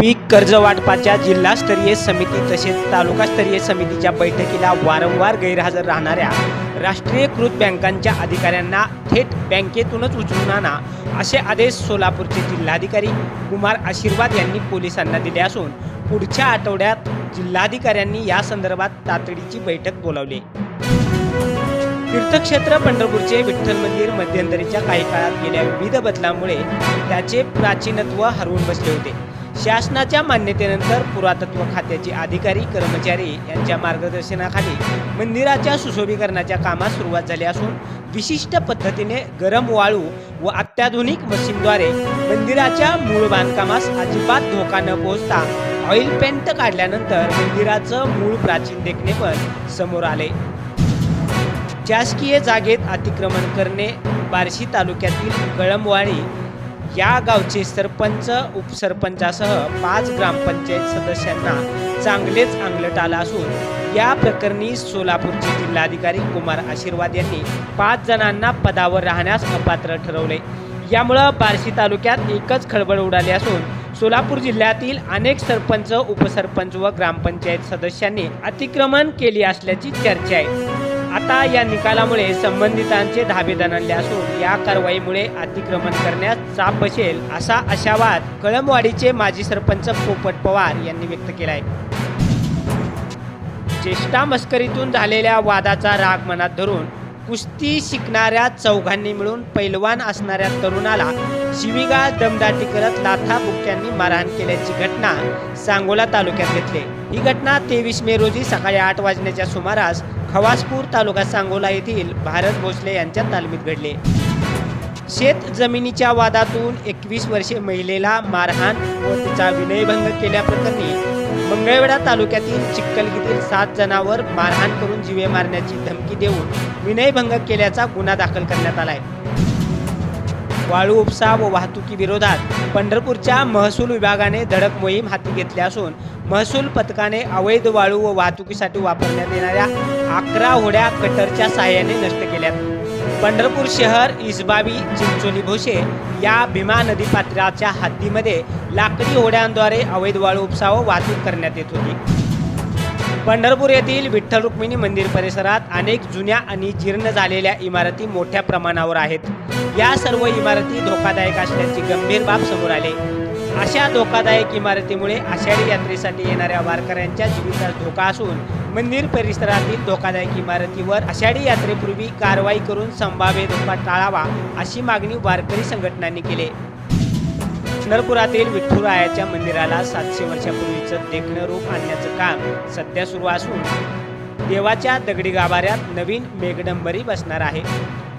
पीक कर्ज वाटपाच्या जिल्हास्तरीय समिती तसेच तालुकास्तरीय समितीच्या बैठकीला वारंवार गैरहजर राहणाऱ्या राष्ट्रीयकृत बँकांच्या अधिकाऱ्यांना थेट बँकेतूनच उचलून आणा असे आदेश सोलापूरचे जिल्हाधिकारी कुमार आशीर्वाद यांनी पोलिसांना दिले असून पुढच्या आठवड्यात जिल्हाधिकाऱ्यांनी या संदर्भात तातडीची बैठक बोलावली. तीर्थक्षेत्र पंढरपूरचे विठ्ठल मंदिर मध्यंतरीच्या काही काळात गेल्या विविध बदलांमुळे त्याचे प्राचीनत्व हरवून बसले होते. शासनाच्या मान्यतेनंतर पुरातत्व खात्याचे अधिकारी कर्मचारी यांच्या मार्गदर्शनाखाली मंदिराच्या सुशोभीकरणाच्या कामास सुरुवात झाली असून विशिष्ट पद्धतीने गरम वाळू व अत्याधुनिक मशीनद्वारे मंदिराच्या मूळ बांधकामास अजिबात धोका न पोहोचता ऑइल पेंट काढल्यानंतर मंदिराचं मूळ प्राचीन देखणे पण समोर आले. शासकीय जागेत अतिक्रमण करणे बार्शी तालुक्यातील कळमवाडी या गावचे सरपंच उपसरपंचासह पाच ग्रामपंचायत सदस्यांना चांगलेच अंगलट आला असून या प्रकरणी सोलापूरचे जिल्हाधिकारी कुमार आशीर्वाद यांनी पाच जणांना पदावर राहण्यास अपात्र ठरवले. यामुळं बार्शी तालुक्यात एकच खळबळ उडाली असून सोलापूर जिल्ह्यातील अनेक सरपंच उपसरपंच व ग्रामपंचायत सदस्यांनी अतिक्रमण केली असल्याची चर्चा आहे. आता या निकालामुळे संबंधितांचे धाबे दणाणले असून या कारवाईमुळे अतिक्रमण करण्यास चाप बसेल असा आशावाद कळमवाडीचे माजी सरपंच पोपट पवार यांनी व्यक्त केला आहे चेष्टा मस्करीतून झालेल्या वादाचा राग मनात धरून कुस्ती शिकणाऱ्या चौघांनी मिळून पैलवान असणाऱ्या तरुणाला शिविगा दमदाटी करत लाथा बुक्क्यांनी मारहाण केल्याची घटना सांगोला तालुक्यात घेतली ही घटना तेवीस मे रोजी सकाळी आठ वाजण्याच्या सुमारास खवासपूर तालुका सांगोला येथील भारत भोसले यांच्या तालमीत घडले. शेत जमिनीच्या वादातून एकवीस वर्षे महिलेला मारहाण व तिचा विनयभंग केल्याप्रकरणी मंगळवेढा तालुक्यातील चिक्कलगीतील सात जणांवर मारहाण करून जीवे मारण्याची धमकी देऊन विनयभंग केल्याचा गुन्हा दाखल करण्यात आला आहे वाळू उपसा व वाहतुकीविरोधात पंढरपूरच्या महसूल विभागाने धडक मोहीम हाती घेतली असून महसूल पथकाने अवैध वाळू व वाहतुकीसाठी वापरण्यात येणाऱ्या अकरा होड्या कटरच्या सहाय्याने नष्ट केल्यात. पंढरपूर शहर इसबावी चिंचोली भोसे या भीमा नदीपात्राच्या हद्दीमध्ये लाकडी होड्यांद्वारे अवैध वाळू उपसा व वाहतूक करण्यात येत होती. पंढरपूर येथील विठ्ठल रुक्मिणी मंदिर परिसरात अनेक जुन्या आणि जीर्ण झालेल्या इमारती मोठ्या प्रमाणावर आहेत. या सर्व इमारती धोकादायक असल्याची गंभीर बाब समोर आले. अशा धोकादायक इमारतीमुळे आषाढी यात्रेसाठी येणाऱ्या वारकऱ्यांच्या जीवितास धोका असून मंदिर परिसरातील धोकादायक इमारतीवर आषाढी यात्रेपूर्वी कारवाई करून संभाव्य धोका टाळावा अशी मागणी वारकरी संघटनांनी केली. पंढरपुरातील विठ्ठुरायाच्या मंदिराला सातशे वर्षापूर्वीचं देखणं रूप आणण्याचं काम सध्या सुरू असून देवाच्या दगडी गाभाऱ्यात नवीन मेघडंबरी बसणार आहे.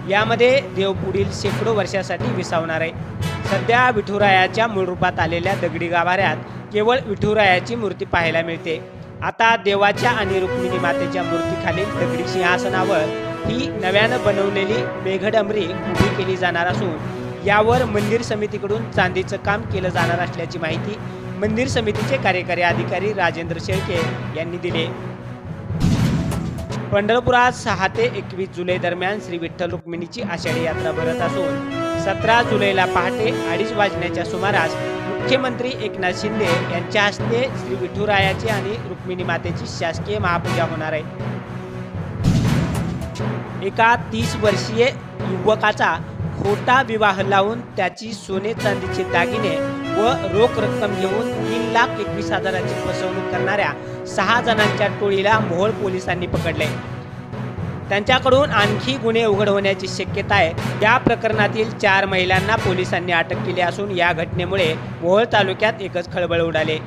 यामध्ये देव पुढील शेकडो वर्षासाठी विसावणार आहे. सध्या विठुरायाच्या मूळ रूपात आलेल्या दगडी गाभाऱ्यात केवळ विठुरायाची मूर्ती पाहायला मिळते. आता देवाच्या आणि रुक्मिणी मातेच्या मूर्तीखालील दगडी सिंहासनावर ही नव्यानं बनवलेली मेघडंबरी उभी केली जाणार असून यावर मंदिर समितीकडून चांदीचं काम केलं जाणार असल्याची माहिती मंदिर समितीचे कार्यकारी अधिकारी राजेंद्र शेळके यांनी दिले. पंढरपुरात सहा ते एकवीस जुलै दरम्यान श्री विठ्ठल रुक्मिणीची आषाढी यात्रा भरत असून सतरा जुलैला पहाटे अडीच वाजण्याच्या सुमारास मुख्यमंत्री एकनाथ शिंदे यांच्या हस्ते श्री विठुरायाची आणि रुक्मिणी मातेची शासकीय महापूजा होणार आहे. एका तीस वर्षीय युवकाचा खोटा विवाह लावून त्याची सोने चांदीचे दागिने व रोख रक्कम घेऊन तीन लाख एकवीस हजाराची फसवणूक करणाऱ्या सहा जणांच्या टोळीला मोहोळ पोलिसांनी पकडले. त्यांच्याकडून आणखी गुन्हे उघड होण्याची शक्यता आहे. या प्रकरणातील चार महिलांना पोलिसांनी अटक केली असून या घटनेमुळे मोहोळ तालुक्यात एकच खळबळ उडाले.